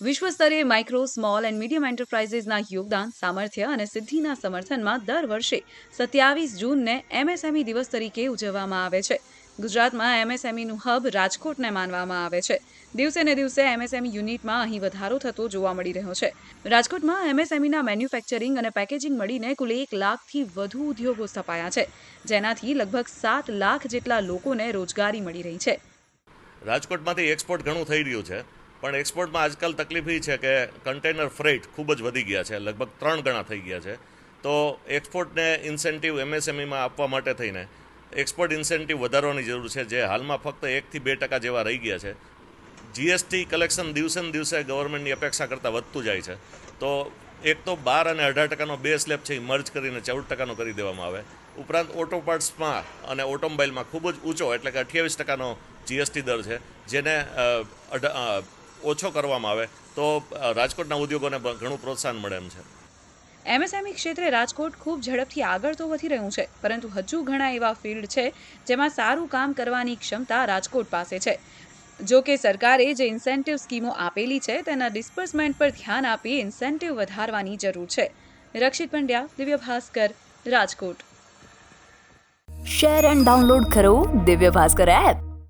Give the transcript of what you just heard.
વિશ્વ સ્તરે micro small and medium એન્ટરપ્રાઇઝીસના યોગદાન, સામર્થ્ય અને સિદ્ધિના સમર્થનમાં દર વર્ષે સત્યાવીસ જૂનને એમએસએમઈ દિવસ તરીકે ઉજવવામાં આવે છે. ગુજરાતમાં એમએસએમઈનું હબ રાજકોટને માનવામાં આવે છે. દિવસે ને દિવસે એમએસએમઈ યુનિટમાં અહીં વધારો થતો જોવા મળી રહ્યો છે. રાજકોટમાં એમએસએમઈના મેન્યુફેક્ચરિંગ અને પેકેજિંગ મળીને કુલ એક લાખથી વધુ ઉદ્યોગો સ્થપાયા છે, જેનાથી લગભગ સાત લાખ જેટલા લોકોને રોજગારી મળી રહી છે. રાજકોટમાંથી એક્સપોર્ટ ઘણું થઈ રહ્યું છે. પણ એક્સપોર્ટમાં આજકાલ તકલીફ એ છે કે કન્ટેનર ફ્રેટ ખૂબ જ વધી ગયા છે, લગભગ ત્રણ ગણા થઈ ગયા છે. તો એક્સપોર્ટને ઇન્સેન્ટિવ એમએસએમઈમાં આપવા માટે થઈને એક્સપોર્ટ ઇન્સેન્ટિવ વધારવાની જરૂર છે, જે હાલમાં ફક્ત એકથી બે ટકા જેવા રહી ગયા છે. જીએસટી કલેક્શન દિવસે ને દિવસે ગવર્મેન્ટની અપેક્ષા કરતાં વધતું જાય છે. તો એક તો બાર અને અઢાર ટકાનો બે સ્લેબ છે એ મર્જ કરીને ચૌદ ટકાનો કરી દેવામાં આવે. ઉપરાંત ઓટો પાર્ટ્સમાં અને ઓટોમોબાઈલમાં ખૂબ જ ઊંચો, એટલે કે અઠ્યાવીસ ટકાનો જીએસટી દર છે, જેને ઓછો કરવામાં આવે તો રાજકોટના ઉદ્યોગોને ઘણું પ્રોત્સાહન મળે એમ છે. એમએસએમઈ ક્ષેત્રે રાજકોટ ખૂબ ઝડપથી આગળ તો વધી રહ્યું છે પરંતુ હજુ ઘણા એવા ફિલ્ડ છે જેમાં સારું કામ કરવાની ક્ષમતા રાજકોટ પાસે છે. જો કે સરકારે જે ઇન્સેન્ટિવ સ્કીમો આપેલી છે તેના ડિસ્પર્સમેન્ટ પર ધ્યાન આપી ઇન્સેન્ટિવ વધારવાની જરૂર છે. Rakshit Pandya Divya Bhaskar Rajkot. Share and download કરો દિવ્ય ભાસ્કર એપ.